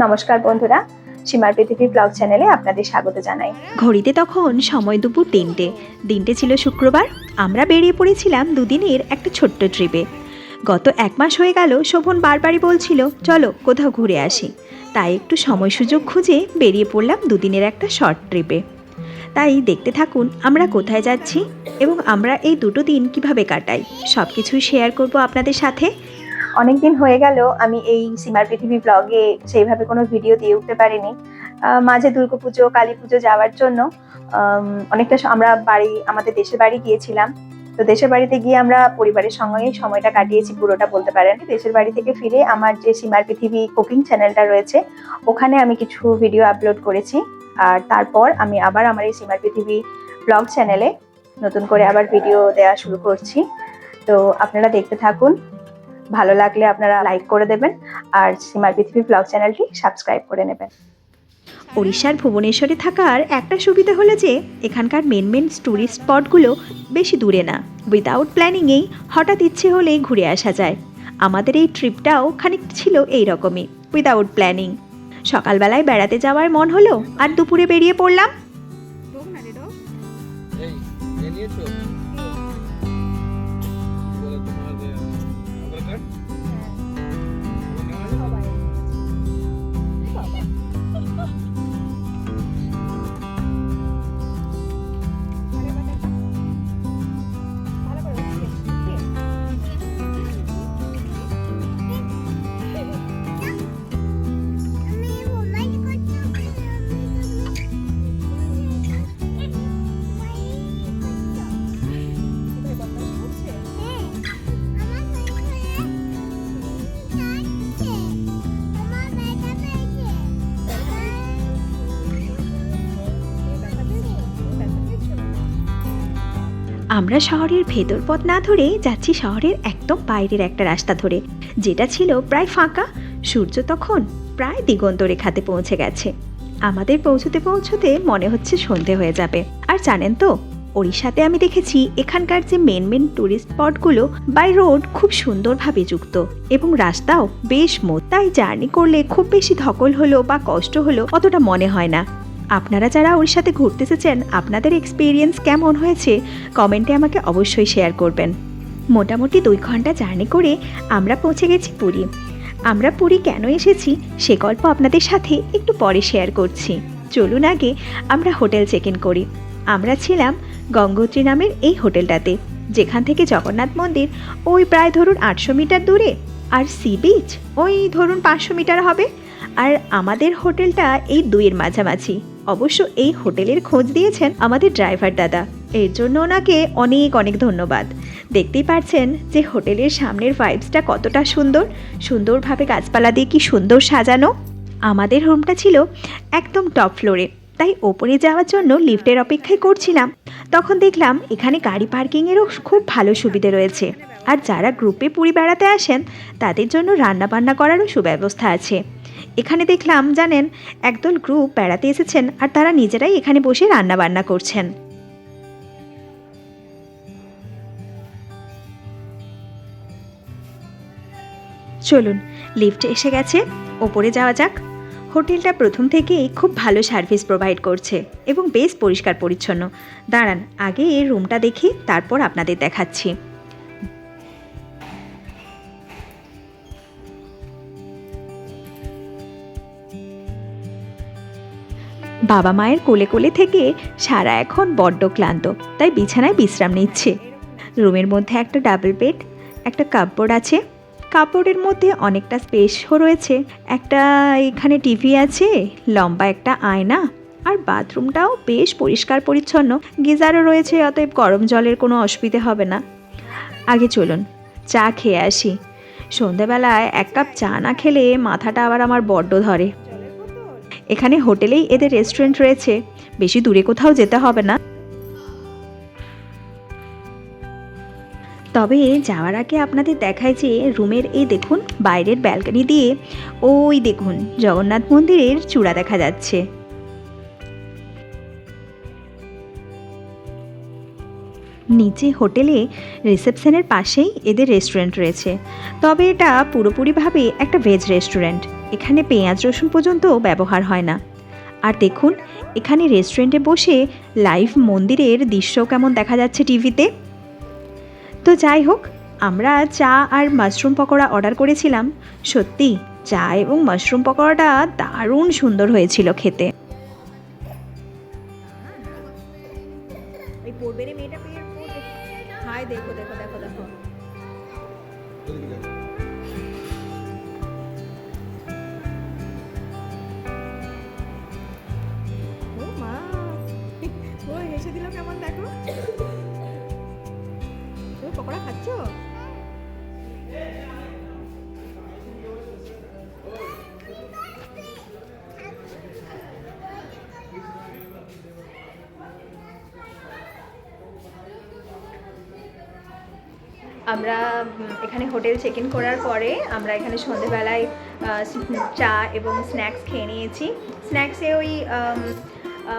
নমস্কার বন্ধুরা, সীমার পৃথিবী ব্লগ চ্যানেলে আপনাদের স্বাগত জানাই। ঘড়িতে তখন সময় দুপুর তিনটে। দিনটে ছিল শুক্রবার। আমরা বেরিয়ে পড়েছিলাম দুদিনের একটা ছোট্ট ট্রিপে গত এক মাস হয়ে গেল, শোভন বারবারই বলছিল, চলো কোথাও ঘুরে আসি। তাই একটু সময় সুযোগ খুঁজে বেরিয়ে পড়লাম দুদিনের একটা শর্ট ট্রিপে তাই দেখতে থাকুন আমরা কোথায় যাচ্ছি এবং আমরা এই দুটো দিন কীভাবে কাটাই। সব কিছুই শেয়ার করব আপনাদের সাথে। অনেক দিন হয়ে গেল, আমি এই সীমার পৃথিবী ব্লগে সেইভাবে কোনো ভিডিও দিয়ে উঠতে পারিনি। মাঝে দুর্গাপুজো কালী পুজো যাওয়ার জন্য অনেকটা আমরা বাড়ি, আমাদের দেশের বাড়ি গিয়েছিলাম। তো দেশের বাড়িতে গিয়ে আমরা পরিবারের সঙ্গেই সময়টা কাটিয়েছি, পুরোটা বলতে পারেন। দেশের বাড়ি থেকে ফিরে আমার যে সীমার পৃথিবী কুকিং চ্যানেলটা রয়েছে, ওখানে আমি কিছু ভিডিও আপলোড করেছি। আর তারপর আমি আবার আমার এই সীমার পৃথিবী ব্লগ চ্যানেলে নতুন করে আবার ভিডিও দেওয়া শুরু করছি। তো আপনারা দেখতে থাকুন। ভালো লাগলে আপনারা লাইক করে দেবেন আর সীমার পৃথিবী ব্লগ চ্যানেলটি সাবস্ক্রাইব করে নেবেন। ওড়িশার ভুবনেশ্বরে থাকার একটা সুবিধা হলো যে, এখানকার মেন মেন টুরিস্ট স্পটগুলো বেশি দূরে না। উইদাউট প্ল্যানিংয়েই হঠাৎ ইচ্ছে হলেই ঘুরে আসা যায়। আমাদের এই ট্রিপটাও খানিক ছিল এই রকমই উইদাউট প্ল্যানিং সকালবেলায় বেড়াতে যাওয়ার মন হলো আর দুপুরে বেরিয়ে পড়লাম আমরা শহরের ভেতর পথ না ধরে যাচ্ছি শহরের একদম বাইরের একটা রাস্তা ধরে, যেটা ছিল প্রায় ফাঁকা। সূর্য তখন প্রায় দিগন্ত রেখাতে পৌঁছে গেছে। আমাদের পৌঁছতে পৌঁছতে মনে হচ্ছে সন্ধে হয়ে যাবে। আর জানেন তো, ওড়িশাতে আমি দেখেছি এখানকার যে মেন মেন টুরিস্ট স্পটগুলো বাই রোড খুব সুন্দরভাবে যুক্ত এবং রাস্তাও বেশ মোট। জার্নি করলে খুব বেশি ধকল হলো বা কষ্ট হলো অতটা মনে হয় না। আপনারা যারা ওর সাথে ঘুরতে এসেছেন, আপনাদের এক্সপিরিয়েন্স কেমন হয়েছে কমেন্টে আমাকে অবশ্যই শেয়ার করবেন। মোটামুটি দুই ঘণ্টা জার্নি করে আমরা পৌঁছে গেছি পুরী। আমরা পুরী কেন এসেছি, সে গল্প আপনাদের সাথে একটু পরে শেয়ার করছি। চলুন আগে আমরা হোটেল চেক ইন করি। আমরা ছিলাম গঙ্গোত্রী নামের এই হোটেলটাতে, যেখান থেকে জগন্নাথ মন্দির ওই প্রায় ধরুন আটশো মিটার দূরে, আর সি বিচ ওই ধরুন পাঁচশো মিটার হবে। আর আমাদের হোটেলটা এই দুইয়ের মাঝামাঝি। অবশ্য এই হোটেলের খোঁজ দিয়েছেন আমাদের ড্রাইভার দাদা। এর জন্য ওনাকে অনেক অনেক ধন্যবাদ। দেখতেই পারছেন যে হোটেলের সামনের ভাইবসটা কতটা সুন্দর। সুন্দরভাবে গাছপালা দিয়ে কি সুন্দর সাজানো। আমাদের রুমটা ছিল একদম টপ ফ্লোরে তাই ওপরে যাওয়ার জন্য লিফটের অপেক্ষায় করছিলাম। তখন দেখলাম এখানে গাড়ি পার্কিংয়েরও খুব ভালো সুবিধে রয়েছে। আর যারা গ্রুপে পুরী বেড়াতে আসেন, তাদের জন্য রান্না বান্না করারও সুব্যবস্থা আছে। এখানে দেখলাম, জানেন, একদল গ্রুপ বেড়াতে এসেছেন আর তারা নিজেরাই এখানে বসে রান্না বান্না করছেন। চলুন, লিফট এসে গেছে। ওপরে যাওয়া যাক। হোটেলটা প্রথম থেকেই খুব ভালো সার্ভিস প্রোভাইড করছে এবং বেশ পরিষ্কার পরিচ্ছন্ন দাঁড়ান, আগে এই রুমটা দেখি, তারপর আপনাদের দেখাচ্ছি। বাবা মায়ের কোলে কোলে থেকে সারা এখন বড্ড ক্লান্ত, তাই বিছানায় বিশ্রাম নিচ্ছে। রুমের মধ্যে একটা ডাবল বেড, একটা কাপড় আছে। কাপড়ের মধ্যে অনেকটা স্পেসও রয়েছে। একটা এখানে টিভি আছে, লম্বা একটা আয়না, আর বাথরুমটাও বেশ পরিষ্কার পরিচ্ছন্ন। গিজারও রয়েছে, অতএব গরম জলের কোনো অসুবিধে হবে না। আগে চলুন, চা খেয়ে আসি। সন্ধেবেলায় এক কাপ চা না খেলে মাথাটা আবার আমার বড্ড ধরে। এখানে হোটেলেই এদের রেস্টুরেন্ট রয়েছে। বেশি দূরে কোথাও যেতে হবে না। তবে যাওয়ার আগে আপনাদের দেখায় যে রুমের এই দেখুন, বাইরের ব্যালকনি দিয়ে ওই দেখুন, জগন্নাথ মন্দিরের চূড়া দেখা যাচ্ছে। নিচে হোটেলে রিসেপশনের পাশেই এদের রেস্টুরেন্ট রয়েছে। তবে এটা পুরোপুরিভাবে একটা ভেজ রেস্টুরেন্ট। এখানে পেঁয়াজ, রসুন পর্যন্ত ব্যবহার হয় না। আর দেখুন, এখানে রেস্টুরেন্টে বসে লাইভ মন্দিরের দৃশ্য কেমন দেখা যাচ্ছে টিভিতে তো। যাই হোক, আমরা চা আর মাশরুম পকোড়া অর্ডার করেছিলাম। সত্যি, চা এবং মাশরুম পকোড়াটা দারুণ সুন্দর হয়েছিল খেতে। দেখো দেখো দেখো দেখো। হেসে দিল কেমন দেখো? তুমি পকোড়া খাচ্ছ? আমরা এখানে হোটেল চেক ইন করার পরে আমরা এখানে সন্ধেবেলায় চা এবং স্ন্যাক্স খেয়ে নিয়েছি। স্ন্যাক্সে ওই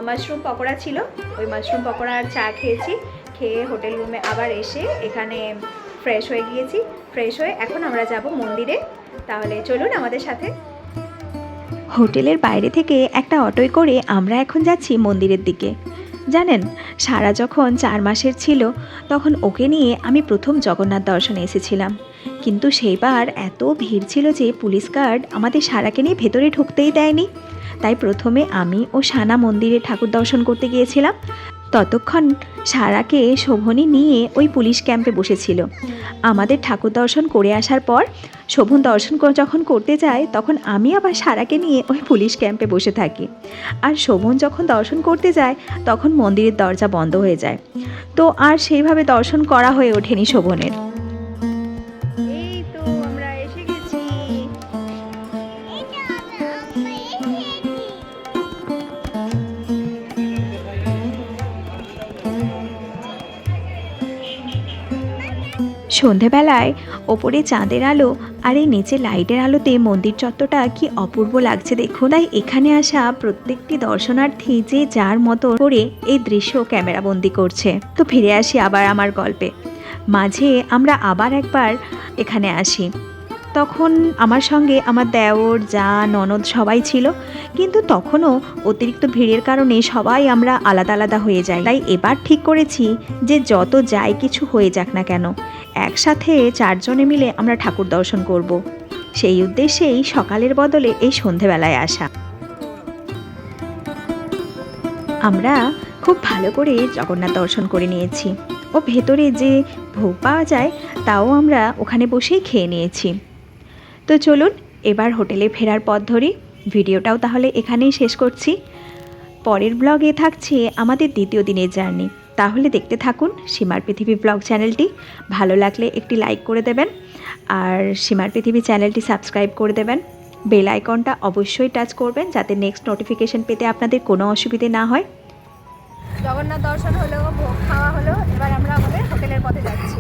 মাশরুম পকোড়া ছিল। ওই মাশরুম পকোড়া আর চা খেয়েছি। খেয়ে হোটেল রুমে আবার এসে এখানে ফ্রেশ হয়ে গিয়েছি। ফ্রেশ হয়ে এখন আমরা যাব মন্দিরে। তাহলে চলুন আমাদের সাথে। হোটেলের বাইরে থেকে একটা অটোয় করে আমরা এখন যাচ্ছি মন্দিরের দিকে। জানেন, সারা যখন চার মাসের ছিল, তখন ওকে নিয়ে আমি প্রথম জগন্নাথ দর্শনে এসেছিলাম। কিন্তু সেইবার এত ভিড় ছিল যে পুলিশ গার্ড আমাদের সারাকে নিয়ে ভেতরে ঢুকতেই দেয়নি। তাই প্রথমে আমি ও সানা মন্দিরে ঠাকুর দর্শন করতে গিয়েছিলাম। ততক্ষণ সারাকে শোভনী নিয়ে ওই পুলিশ ক্যাম্পে বসেছিল। আমাদের ঠাকুর দর্শন করে আসার পর শোভন দর্শন যখন করতে যায়, তখন আমি আবার সারাকে নিয়ে ওই পুলিশ ক্যাম্পে বসে থাকি। আর শোভন যখন দর্শন করতে যায়, তখন মন্দিরের দরজা বন্ধ হয়ে যায়। তো আর সেইভাবে দর্শন করা হয়ে ওঠেনি শোভনের। সন্ধেবেলায় ওপরে চাঁদের আলো আর এই নিচে লাইটের আলোতে মন্দির চত্বরটা কি অপূর্ব লাগছে দেখুন। তাই এখানে আসা প্রত্যেকটি দর্শনার্থী যে যার মতো করে এই দৃশ্য ক্যামেরাবন্দি করছে। তো ফিরে আসি আবার আমার গল্পে। মাঝে আমরা আবার একবার এখানে আসি। তখন আমার সঙ্গে আমার দেওর, যা, ননদ সবাই ছিল। কিন্তু তখনও অতিরিক্ত ভিড়ের কারণে সবাই আমরা আলাদা আলাদা হয়ে যাই। তাই এবার ঠিক করেছি যে যত যাই কিছু হয়ে যাক না কেন। একসাথে চারজনে মিলে আমরা ঠাকুর দর্শন করব। সেই উদ্দেশ্যেই সকালের বদলে এই সন্ধেবেলায় আসা। আমরা খুব ভালো করে জগন্নাথ দর্শন করে নিয়েছি। ও ভেতরে যে ভোগ পাওয়া যায়, তাও আমরা ওখানে বসেই খেয়ে নিয়েছি। তো চলুন, এবার হোটেলে ফেরার পথ ধরি। ভিডিওটাও তাহলে এখানেই শেষ করছি। পরের ব্লগে থাকছে আমাদের দ্বিতীয় দিনের জার্নি। তাহলে দেখতে থাকুন সীমার পৃথিবী ব্লগ চ্যানেলটি। ভালো লাগলে একটি লাইক করে দেবেন আর সীমার পৃথিবী চ্যানেলটি সাবস্ক্রাইব করে দেবেন। বেল আইকনটা অবশ্যই টাচ করবেন যাতে নেক্সট নোটিফিকেশন পেতে আপনাদের কোনো অসুবিধে না হয়। জগন্নাথ দর্শন হলো ভোগ খাওয়া হলো এবার আমরা আমাদের হোটেলের পথে যাচ্ছি।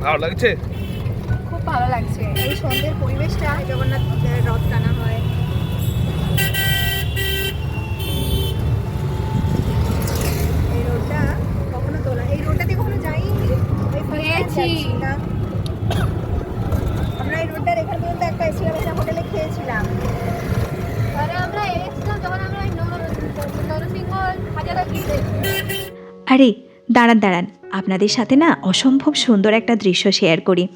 ভালো লাগছে? খুব ভালো লাগছে। এই সন্ধ্যের পরিবেশটা জগন্নাথ রথ টানা হয় এই রোডটা কখনো তোলা এই রোডটা দিয়ে কখনো যাইনি এই first time গেছি। যাচ্ছি না। আমরা এই রোডটার এখান পর্যন্ত একটা এসেছিলাম এখানে হোটেলে খেয়েছিলাম আরে আমরা এসেছিলাম যখন আমরা ওই নর- নরসিংহ হাজারা গিয়ে আরে, দাঁড়ান দাঁড়ান। আপনাদের সাথে না অসম্ভব সুন্দর একটা দৃশ্য শেয়ার করি।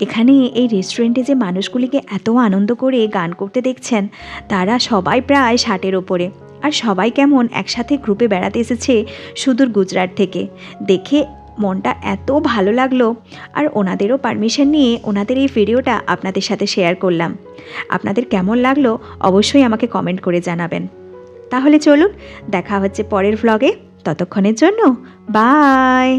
এখানে এই রেস্টুরেন্টে যে মানুষগুলিকে এত আনন্দ করে গান করতে দেখছেন, তারা সবাই প্রায় ষাটের ওপরে। আর সবাই কেমন একসাথে গ্রুপে বেড়াতে এসেছে সুদূর গুজরাট থেকে। দেখে মনটা এত ভালো লাগল। আর ওনাদেরও পারমিশন নিয়ে ওনাদের এই ভিডিওটা আপনাদের সাথে শেয়ার করলাম। আপনাদের কেমন লাগল অবশ্যই আমাকে কমেন্ট করে জানাবেন। তাহলে চলুন দেখা হচ্ছে পরের ভ্লগে ততক্ষণের জন্য বাই